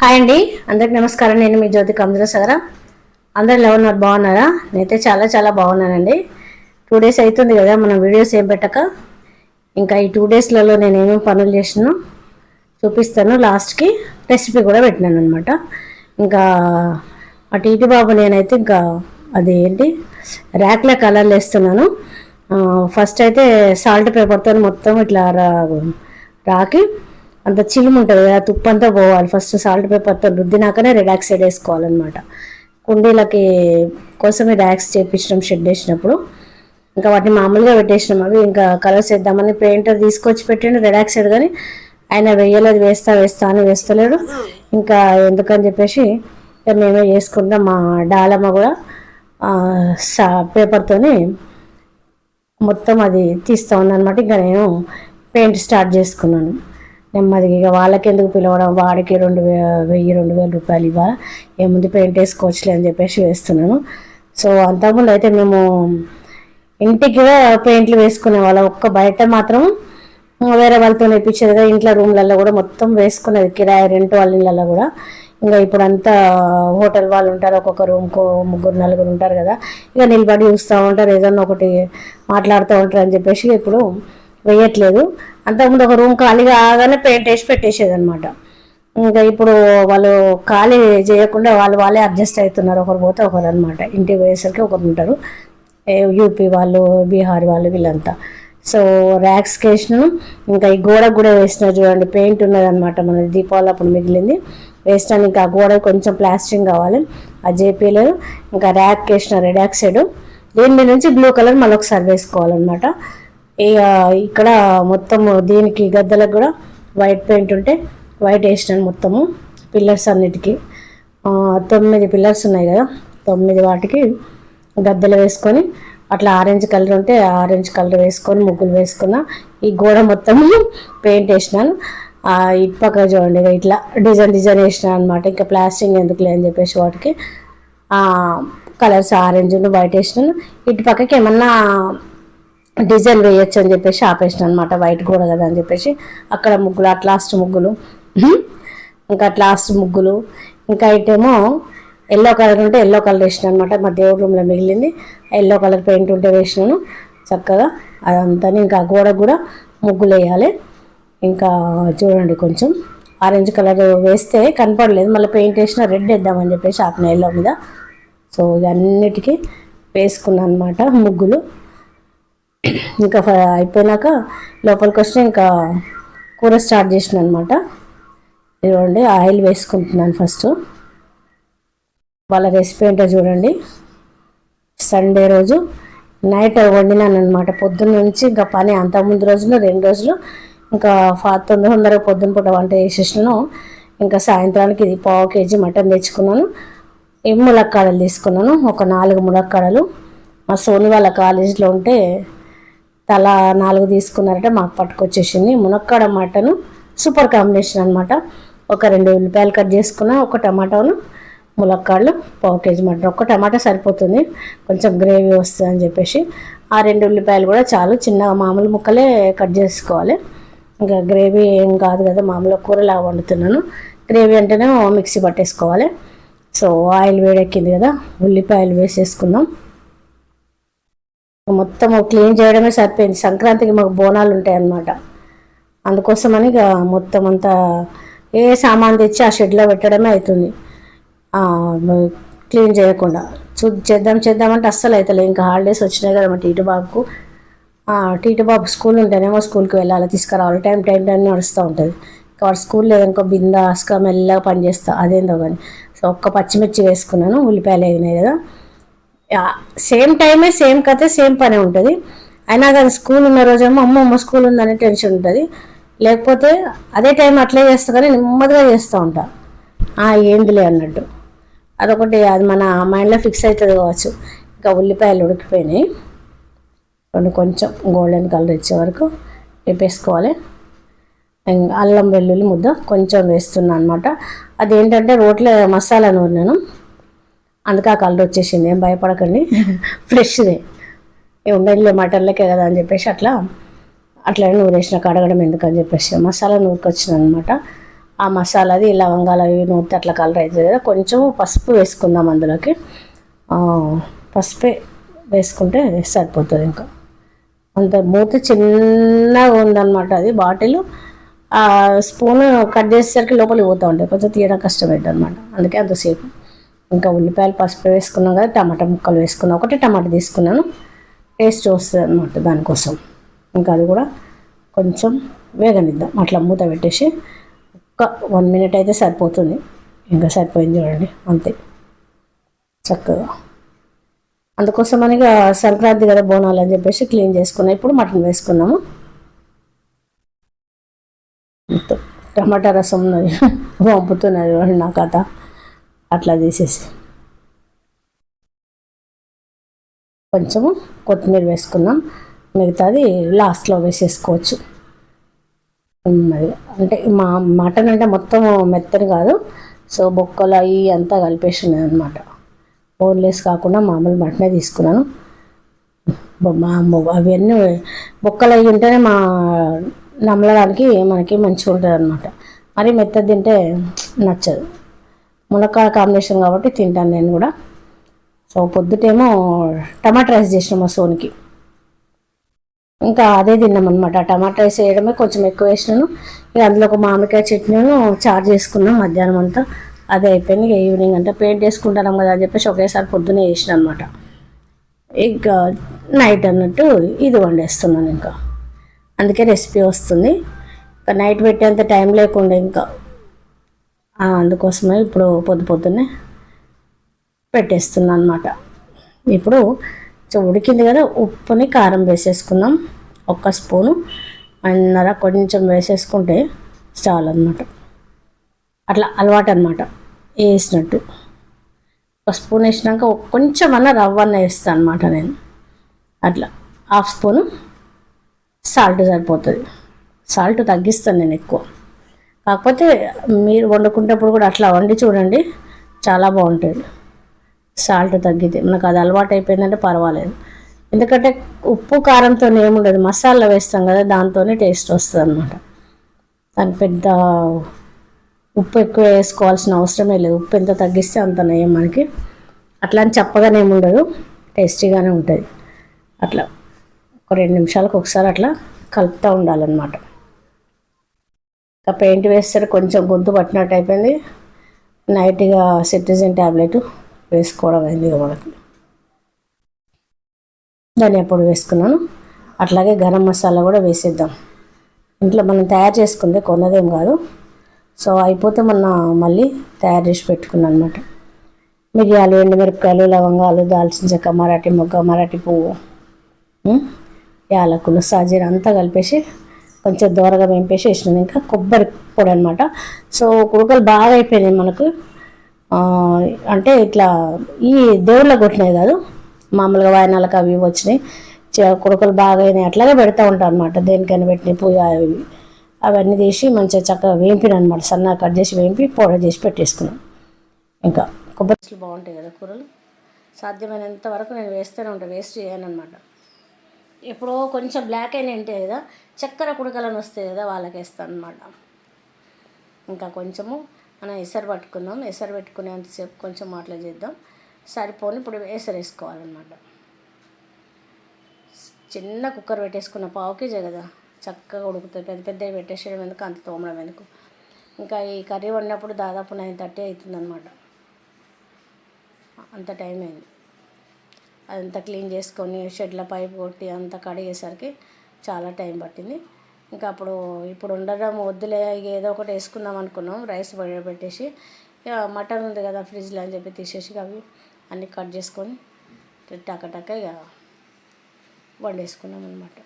Hi అండి. అందరికి నమస్కారం. నేను మీ జ్యోతి కమజల సగర. అందరు ఎలా ఉన్నారు? బాగున్నారా? నేనైతే చాలా చాలా బాగున్నానండి. టూ డేస్ అవుతుంది కదా మనం వీడియోస్ ఏం పెట్టక. ఇంకా ఈ టూ డేస్లలో నేను ఏమేమి పనులు చేసినా చూపిస్తాను. లాస్ట్కి రెసిపీ కూడా పెట్టినాను అనమాట ఇంకా అటు టీటీ బాబు నేనైతే ఇంకా అది ఏంటి? ర్యాక్లో కలర్లు వేస్తున్నాను. ఫస్ట్ అయితే సాల్ట్ పేపర్తో మొత్తం ఇట్లా రాకి అంత చిలుము ఉంటుంది కదా తుప్పు అంతా పోవాలి ఫస్ట్ సాల్ట్ పేపర్తో రుద్దినాకనే రిలాక్సైడ్ వేసుకోవాలన్నమాట కుండీలకి కోసమే ర్యాక్స్ చేపించడం షెడ్ వేసినప్పుడు. ఇంకా వాటిని మామూలుగా పెట్టేసినాం అవి. ఇంకా కలర్స్ వేద్దామని పెయింటర్ తీసుకొచ్చి పెట్టిండు రిలాక్సైడ్ కానీ ఆయన వెయ్యలేదు వేస్తా వేస్తా అని వేస్తలేడు. ఇంకా ఎందుకని చెప్పేసి మేమే చేసుకుంటాం మా డాలమ్మ కూడా సా పేపర్తోనే మొత్తం అది తీస్తా ఉందన్నమాట. ఇంకా నేను పెయింట్ స్టార్ట్ చేసుకున్నాను. నెమ్మదిగా ఇక వాళ్ళకి ఎందుకు పిలవడం? వాడికి రెండు వెయ్యి రెండు వేల రూపాయలు ఇవ్వాలి? ఏముంది పెయింట్ వేసుకోవచ్చులే అని చెప్పేసి వేస్తున్నాను. సో అంతకుముందు అయితే మేము ఇంటికి పెయింట్లు వేసుకునే వాళ్ళం. ఒక్క బయట మాత్రం వేరే వాళ్ళతో నేర్పించేది కదా ఇంట్లో రూమ్లలో కూడా మొత్తం వేసుకునేది. కిరాయి రెంట్ వాళ్ళ ఇళ్ళల్లో కూడా. ఇంకా ఇప్పుడు అంతా హోటల్ వాళ్ళు ఉంటారు ఒక్కొక్క రూమ్కు ముగ్గురు నలుగురు ఉంటారు కదా. ఇక నిలబడి చూస్తూ ఉంటారు ఏదన్నా ఒకటి మాట్లాడుతూ ఉంటారు అని చెప్పేసి ఇప్పుడు వేయట్లేదు. అంతకుముందు ఒక రూమ్ ఖాళీగా ఆగానే పెయింట్ వేసి పెట్టేసేది అనమాట ఇంకా ఇప్పుడు వాళ్ళు ఖాళీ చేయకుండా వాళ్ళు వాళ్ళే అడ్జస్ట్ అవుతున్నారు ఒకరు పోతే ఒకరు అనమాట ఇంటికి పోయేసరికి ఒకరు ఉంటారు. ఏ యూపీ వాళ్ళు బీహార్ వాళ్ళు వీళ్ళంతా. సో ర్యాక్స్కి వేసినాను ఇంకా ఈ గోడకు కూడా వేసిన చూడండి. పెయింట్ ఉన్నదన్నమాట మన దీపావళి అప్పుడు మిగిలింది. వేసినాను. ఇంకా ఆ గోడ కొంచెం ప్లాస్టింగ్ కావాలి. ఆ చేపించలేదు ఇంకా ర్యాక్ వేసిన రెడ్ సైడ్. దీని మీద నుంచి బ్లూ కలర్ మళ్ళీ ఒకసారి వేసుకోవాలన్నమాట. ఇక ఇక్కడ మొత్తం దీనికి గద్దలకు కూడా వైట్ పెయింట్ ఉంటే వైట్ వేసినాను మొత్తము పిల్లర్స్ అన్నిటికీ. తొమ్మిది పిల్లర్స్ ఉన్నాయి కదా తొమ్మిది వాటికి గద్దలు వేసుకొని అట్లా ఆరెంజ్ కలర్ ఉంటే ఆరెంజ్ కలర్ వేసుకొని ముగ్గులు వేసుకున్న ఈ గోడ మొత్తం పెయింట్ వేసినాను. ఆ, ఇటు పక్క చూడండి ఇట్లా డిజైన్ డిజైన్ వేసినాను అనమాట ఇంకా ప్లాస్టింగ్ ఎందుకులే అని చెప్పేసి వాటికి కలర్స్ ఆరెంజ్ వైట్ వేసినాను. ఇటు పక్కకి ఏమన్నా డిజైన్ వేయొచ్చు అని చెప్పేసి ఆపేసిన అనమాట వైట్ కూడా కదా అని చెప్పేసి. అక్కడ ముగ్గులు అట్ లాస్ట్ ముగ్గులు. ఇంకా అట్ లాస్ట్ ముగ్గులు. ఇంకా ఇటేమో ఎల్లో కలర్ ఉంటే ఎల్లో కలర్ వేసిన అనమాట మా దేవుడి రూమ్లో మిగిలింది. ఎల్లో కలర్ పెయింట్ ఉంటే వేసినాను. చక్కగా అదంతా ఇంకా గోడకు కూడా ముగ్గులు వేయాలి. ఇంకా చూడండి కొంచెం. ఆరెంజ్ కలర్ వేస్తే కనపడలేదు. మళ్ళీ పెయింట్ వేసిన రెడ్ వేద్దామని చెప్పేసి ఆపిన ఎల్లో మీద. సో ఇవన్నిటికీ వేసుకున్నాను అనమాట ముగ్గులు. ఇంకా అయిపోయినాక లోపలికి వస్తే ఇంకా కూర స్టార్ట్ చేసిన అనమాట ఇదిగోండి ఆయిల్ వేసుకుంటున్నాను ఫస్ట్. వాళ్ళ రెసిపీ ఏంటో చూడండి. సండే రోజు నైట్ వండినాను అనమాట పొద్దున్న నుంచి ఇంకా పని అంత ముందు రోజులు రెండు రోజులు ఇంకా ఫా తొందర తొందరగా పొద్దున్న పూట వంట చేసేసినాను. ఇంకా సాయంత్రానికి ఇది పావు కేజీ మటన్ తెచ్చుకున్నాను. ఈ ములక్కాడలు తీసుకున్నాను ఒక నాలుగు ములక్కాడలు. మా సోని వాళ్ళ కాలేజీలో ఉంటే తలా నాలుగు తీసుకున్నారంటే మాకు పట్టుకొచ్చేసింది. మునక్కాడ మటను సూపర్ కాంబినేషన్ అనమాట ఒక రెండు ఉల్లిపాయలు కట్ చేసుకున్నా ఒక టమాటాను ములక్కాడలు పావు కేజీ మటన్. ఒక టమాటా సరిపోతుంది. కొంచెం గ్రేవీ వస్తుంది అని చెప్పేసి. ఆ రెండు ఉల్లిపాయలు కూడా చాలు. చిన్నగా మామూలు ముక్కలే కట్ చేసుకోవాలి. ఇంకా గ్రేవీ ఏం కాదు కదా మామూలుగా కూరలా వండుతున్నాను. గ్రేవీ అంటేనే మిక్సీ పట్టేసుకోవాలి. సో ఆయిల్ వేడెక్కింది కదా ఉల్లిపాయలు వేసేసుకుందాం. మొత్తం క్లీన్ చేయడమే సరిపోయింది. సంక్రాంతికి మాకు బోనాలు ఉంటాయి అన్నమాట అందుకోసమని ఇక మొత్తం అంతా ఏ సామాన్ తెచ్చి ఆ షెడ్లో పెట్టడమే అవుతుంది క్లీన్ చేయకుండా. చూ చేద్దాం చేద్దామంటే అస్సలు అవుతలే ఇంకా హాలిడేస్ వచ్చినాయి కదా మా టీటు బాబుకు టీటు బాబు స్కూల్ ఉంటేనేమో స్కూల్కి వెళ్ళాలి. తీసుకురావాలి. టైం టైం టైం నడుస్తూ ఉంటుంది. కాబట్టి స్కూల్ లేదనుకో బిందాస్గా మెల్లగా పనిచేస్తా. అదేందో కానీ సో ఒక్క పచ్చిమిర్చి వేసుకున్నాను. ఉల్లిపాయలు వేగినాయి కదా. సేమ్ టైమే సేమ్ కథ సేమ్ పనే ఉంటుంది. అయినా కానీ స్కూల్ ఉన్న రోజేమో అమ్మ అమ్మ స్కూల్ ఉందనే టెన్షన్ ఉంటుంది. లేకపోతే అదే టైం అట్లే చేస్తా కానీ నెమ్మదిగా చేస్తూ ఉంటా. ఏందిలే అన్నట్టు. అదొకటి అది మన మైండ్లో ఫిక్స్ అవుతుంది కావచ్చు. ఇంకా ఉల్లిపాయలు ఉడికిపోయినాయి. కొన్ని కొంచెం గోల్డెన్ కలర్ ఇచ్చే వరకు వేపేసుకోవాలి. ఇంకా అల్లం వెల్లుల్లి ముద్ద కొంచెం వేస్తున్నాను అనమాట అదేంటంటే రోట్లో మసాలా నూరినాను. అందుకే ఆ కలర్ వచ్చేసింది. ఏం భయపడకండి. ఫ్రెష్దే. ఏ ఉండేది మటన్లకే కదా అని చెప్పేసి అట్లా అట్లా నూరేసిన కడగడం ఎందుకని చెప్పేసి మసాలా నూరుకొచ్చిన అనమాట ఆ మసాలాది లవంగాలు అవి నూరితే అట్లా కలర్ అవుతుంది కదా. కొంచెం పసుపు వేసుకుందాం అందులోకి. పసుపే వేసుకుంటే సరిపోతుంది ఇంకా. అంత మూత చిన్నగా ఉందన్నమాట అది బాటిల్. ఆ స్పూన్ కట్ చేసేసరికి లోపలికి పోతూ ఉంటాయి కొంచెం తీయడం కష్టమైంది అనమాట అందుకే అంతసేపు. ఇంకా ఉల్లిపాయలు పసుపు వేసుకున్నాం కదా టమాటా ముక్కలు వేసుకున్నాం ఒకటి టమాటా తీసుకున్నాను. టేస్ట్ వస్తుంది అనమాట దానికోసం. ఇంకా అది కూడా కొంచెం వేగనిద్దాం. అట్లా మూత పెట్టేసి ఒక్క వన్ మినిట్ అయితే సరిపోతుంది. ఇంకా సరిపోయింది చూడండి అంతే. చక్కగా. అందుకోసం అని ఇక సంక్రాంతి కదా బోనాలు అని చెప్పేసి క్లీన్ చేసుకున్నాం. ఇప్పుడు మటన్ వేసుకున్నాము. టమాటా రసం ఉన్నది. పంపుతున్నది చూడండి నా కథ. అట్లా తీసేసి కొంచెము కొత్తిమీర వేసుకున్నాం మిగతాది లాస్ట్లో వేసేసుకోవచ్చు. మరి అంటే మా మటన్ అంటే మొత్తం మెత్తని కాదు. సో బొక్కలు అవి అంతా కలిపేసి అనమాట బోన్లెస్ కాకుండా మామూలు మటనే తీసుకున్నాను. అవన్నీ బొక్కలు అవి ఉంటేనే మా నమ్మలడానికి మనకి మంచిగా ఉంటుంది అనమాట మరి మెత్తది తింటే నచ్చదు. మునక్కాయ కాంబినేషన్ కాబట్టి తింటాను నేను కూడా. సో పొద్దుటేమో టమాటా రైస్ చేసినాం మా సోనికి. ఇంకా అదే తిన్నాం అనమాట టమాటా రైస్ వేయడమే కొంచెం ఎక్కువ వేసినాను. ఇక అందులో ఒక మామిడికాయ చట్నీను చార్ చేసుకున్నాం మధ్యాహ్నం అంతా. అదే అయిపోయింది. ఇక ఈవినింగ్ అంతా పెయింట్ చేసుకుంటాం కదా అని చెప్పేసి ఒకేసారి పొద్దునే వేసిన అనమాట ఇంకా నైట్ అన్నట్టు ఇది వండేస్తున్నాను ఇంకా. అందుకే రెసిపీ వస్తుంది. ఇంకా నైట్ పెట్టేంత టైం లేకుండా ఇంకా. అందుకోసమే ఇప్పుడు పొద్దు పొద్దున్నే పెట్టేస్తున్నాను అనమాట ఇప్పుడు ఉడికింది కదా ఉప్పుని కారం వేసేసుకుందాం. ఒక్క స్పూను అన్నర కొంచెం వేసేసుకుంటే చాలు అనమాట అట్లా అలవాటు అనమాట వేసినట్టు. ఒక స్పూన్ వేసినాక కొంచెం అన్న రవ్వ అన్న వేస్తాను అనమాట నేను. అట్లా హాఫ్ స్పూను సాల్ట్ సరిపోతుంది. సాల్ట్ తగ్గిస్తాను నేను ఎక్కువ. కాకపోతే మీరు వండుకునేటప్పుడు కూడా అట్లా వండి చూడండి. చాలా బాగుంటుంది. సాల్ట్ తగ్గితే మనకు అది అలవాటు అయిపోయిందంటే పర్వాలేదు. ఎందుకంటే ఉప్పు కారంతో ఏముండదు మసాలా వేస్తాం కదా దాంతోనే టేస్ట్ వస్తుంది అనమాట దాని పెద్ద ఉప్పు ఎక్కువ వేసుకోవాల్సిన అవసరమే లేదు. ఉప్పు ఎంత తగ్గిస్తే అంత నయం మనకి. అట్లా అని చెప్పగానే ఏముండదు టేస్టీగానే ఉంటుంది. అట్లా ఒక రెండు నిమిషాలకు ఒకసారి అట్లా కలుపుతూ ఉండాలన్నమాట. ఆ పెయింట్ వేస్తే కొంచెం గొంతు పట్టినట్టు అయిపోయింది. నైట్గా సిట్రిజన్ ట్యాబ్లెట్ వేసుకోవడం అయింది మనకి. ధనియా పొడి వేసుకున్నాను. అట్లాగే గరం మసాలా కూడా వేసేద్దాం. ఇంట్లో మనం తయారు చేసుకుంటే కొన్నదేం కాదు. సో అయిపోతే మొన్న మళ్ళీ తయారు చేసి పెట్టుకున్నాను అనమాట మిరియాలు ఎండుమిరపకాయలు లవంగాలు దాల్చిన చెక్క మరాఠీ మొగ్గ మరాఠీ పువ్వు యాలకులు సాజీర అంతా కలిపేసి కొంచెం దూరగా వేంపేసి వేసినాను ఇంకా కొబ్బరి పొడి అనమాట సో కుడుకలు బాగా అయిపోయినాయి మనకు. అంటే ఇట్లా ఈ దేవుళ్ళకి కొట్టినాయి కాదు మామూలుగా వాయనాలకు అవి వచ్చినాయి. చ- కుడుకలు బాగా అయినాయి. అట్లాగే పెడతా ఉంటాను అనమాట దేనికైనా పెట్టినాయి పూజ అవి అవన్నీ తీసి మంచిగా చక్కగా వేంపిన అనమాట సన్నగా కట్ చేసి వేంపి పౌడర్ చేసి పెట్టేసుకున్నాను ఇంకా కొబ్బరి బాగుంటాయి కదా కూరలు. సాధ్యమైనంత వరకు నేను వేస్తూనే ఉంటాను వేస్ట్ చేయను అనమాట ఎప్పుడో కొంచెం బ్లాక్ అయిన ఉంటాయి కదా చక్కెర కుడకలను వస్తాయి కదా వాళ్ళకి వేస్తాను అనమాట ఇంకా కొంచెము మనం ఎసరు పట్టుకుందాం. ఎసరు పెట్టుకునేంతసేపు కొంచెం అట్లా చేద్దాం. సరిపోని ఇప్పుడు ఎసరు వేసుకోవాలన్నమాట. చిన్న కుక్కర్ పెట్టేసుకున్న పావు కేజీ కదా. చక్కగా ఉడుకుతుంది. పెద్ద పెద్దవి పెట్టేసేయడం ఎందుకు? అంత తోమడం ఎందుకు? ఇంకా ఈ కర్రీ వండినప్పుడు దాదాపు నైన్ థర్టీ అవుతుందన్నమాట. అంత టైం అయింది. అదంతా క్లీన్ చేసుకొని షెడ్ల పైప్ కొట్టి అంతా కడిగేసరికి చాలా టైం పట్టింది. ఇంకా అప్పుడు ఇప్పుడు ఉండడం వద్దులే ఏదో ఒకటి వేసుకుందాం అనుకున్నాం. రైస్ పెట్టేసి ఇక మటన్ ఉంది కదా ఫ్రిడ్జ్లో అని చెప్పి తీసేసి అవి అన్నీ కట్ చేసుకొని టకటక ఇక వండేసుకున్నాం అనమాట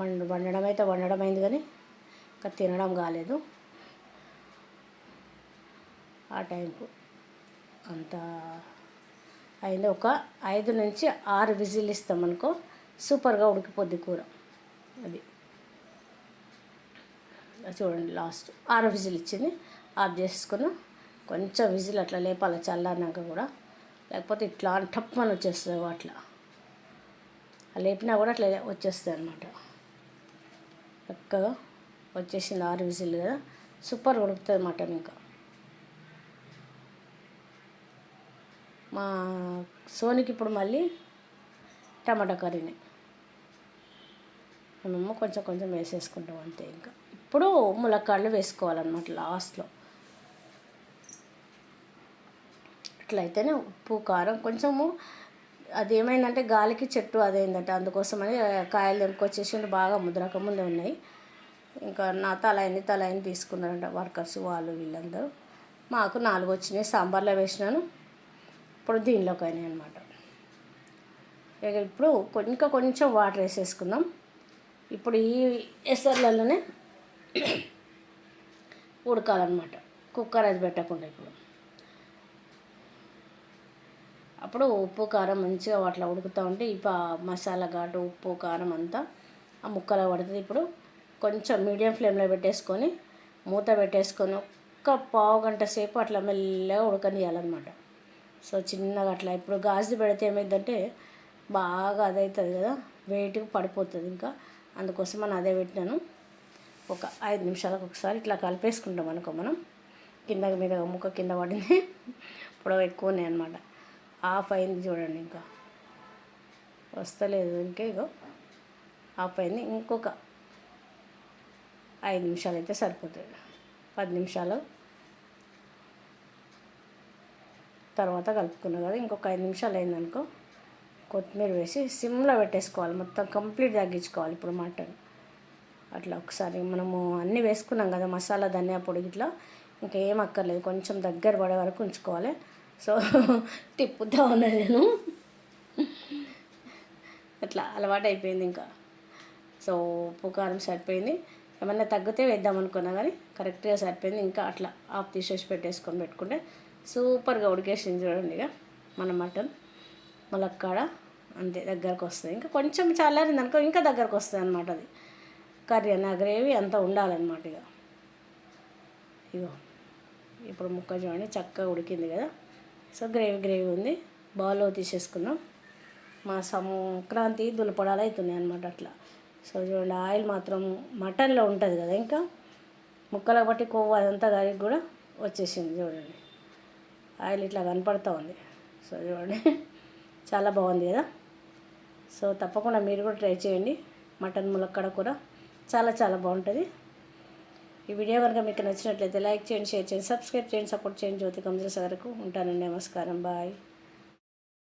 వండ వండడం అయితే వండడం అయింది కానీ ఇంకా తినడం కాలేదు. ఆ టైంకు అంతా అయింది. ఒక ఐదు నుంచి ఆరు విజిల్ ఇస్తామనుకో సూపర్గా ఉడికిపోద్ది కూర. అది. చూడండి లాస్ట్ ఆరు విజిల్ ఇచ్చింది. ఆఫ్ చేసుకుని కొంచెం విజిల్ అట్లా లేపాలి చల్లారినాక కూడా. లేకపోతే ఇట్లా టప్పని వచ్చేస్తుంది అట్లా. లేపినా కూడా అట్లా వచ్చేస్తుంది అనమాట చక్కగా వచ్చేసింది ఆరు విజిల్ కదా. సూపర్ ఉడుకుతుంది మటన్ ఇంకా. మా సోనికి ఇప్పుడు మళ్ళీ టమాటా కర్రీని. మేము కొంచెం కొంచెం వేసేసుకుంటాం అంతే ఇంకా. ఇప్పుడు ములక్కాడలు వేసుకోవాలన్నమాట లాస్ట్లో. అట్లయితేనే ఉప్పు కారం కొంచెము అది ఏమైందంటే గాలికి చెట్టు అదేందంటే అందుకోసమని కాయలు తెంపుకొచ్చేసి బాగా ముద్రక ముందే ఉన్నాయి. ఇంకా నా తల అయింది తీసుకున్నారంట వర్కర్స్ వాళ్ళు వీళ్ళందరూ. మాకు నాలుగు వచ్చినాయి సాంబార్లో వేసినాను. ఇప్పుడు దీనిలోకి అయినాయి అనమాట ఇక ఇప్పుడు ఇంకా కొంచెం వాటర్ వేసేసుకుందాం. ఇప్పుడు ఈ ఎసర్లలోనే ఉడకాలన్నమాట. కుక్కర్ అది పెట్టకుండా ఇప్పుడు. అప్పుడు ఉప్పు కారం మంచిగా అట్లా ఉడుకుతూ ఉంటే ఈ మసాలా ఘాటు ఉప్పు కారం అంతా ఆ ముక్కలో పడుతుంది. ఇప్పుడు కొంచెం మీడియం ఫ్లేమ్లో పెట్టేసుకొని మూత పెట్టేసుకొని ఒక్క పావు గంట సేపు అట్లా మెల్లగా ఉడకనియాలన్నమాట సో చిన్నగా అట్లా. ఇప్పుడు గాజు పెడితే ఏమైందంటే బాగా అదవుతుంది కదా వెయిట్గా పడిపోతుంది ఇంకా. అందుకోసం మనం అదే పెట్టినాను. ఒక ఐదు నిమిషాలకు ఒకసారి ఇట్లా కలిపేసుకుంటాం అనుకో మనం. కింద మీద ముక్క కింద పడింది. పొడవు ఎక్కువ ఉన్నాయి అనమాట ఆఫ్ అయింది చూడండి ఇంకా. వస్తలేదు ఇంకా ఇగో. ఆఫ్ అయింది. ఇంకొక ఐదు నిమిషాలు అయితే సరిపోతుంది. పది నిమిషాలు తర్వాత కలుపుకున్నాం కదా ఇంకొక ఐదు నిమిషాలు అయిందనుకో కొత్తిమీర వేసి సిమ్లో పెట్టేసుకోవాలి మొత్తం కంప్లీట్ తగ్గించుకోవాలి ఇప్పుడు మటన్. అట్లా ఒకసారి మనము అన్నీ వేసుకున్నాం కదా మసాలా ధనియా పొడి ఇట్లా ఇంకా ఏం అక్కర్లేదు కొంచెం దగ్గర పడే వరకు ఉంచుకోవాలి. సో తిప్పుతా ఉన్నా నేను. అట్లా అలవాటు అయిపోయింది ఇంకా. సో ఉప్పు కారం సరిపోయింది. ఏమన్నా తగ్గితే వేద్దాం అనుకున్నా కానీ కరెక్ట్గా సరిపోయింది. ఇంకా అట్లా ఆఫ్ తీసేసి పెట్టేసుకొని పెట్టుకుంటే సూపర్గా ఉడికేసింది చూడండి ఇక మన మటన్. ములక్కాడ అంతే దగ్గరకు వస్తుంది. ఇంకా కొంచెం చల్లారింది అనుకో ఇంకా దగ్గరకు వస్తుంది అనమాట అది. కర్రీ అన్న గ్రేవీ అంతా ఉండాలన్నమాట ఇక. ఇగో ఇప్పుడు ముక్క చూడండి చక్కగా ఉడికింది కదా. సో గ్రేవీ గ్రేవీ ఉంది. బౌల్లో తీసేసుకుందాం మా సంక్రాంతి దులపడాలు అవుతున్నాయి అనమాట అట్లా. సో చూడండి ఆయిల్ మాత్రం మటన్లో ఉంటుంది కదా ఇంకా. ముక్కలకు బట్టి కొవ్వు అదంతా కరిగి కూడా వచ్చేసింది చూడండి. ఆయిల్ ఇట్లా కనపడుతూ ఉంది. సో చూడండి చాలా బాగుంది కదా? సో తప్పకుండా మీరు కూడా ట్రై చేయండి. మటన్ ములక్కడ కూర చాలా చాలా బాగుంటుంది. ఈ వీడియో కనుక మీకు నచ్చినట్లయితే లైక్ చేయండి షేర్ చేయండి సబ్స్క్రైబ్ చేయండి సపోర్ట్ చేయండి. జ్యోతి కంజల్స్ వరకు ఉంటానండి. నమస్కారం. బాయ్.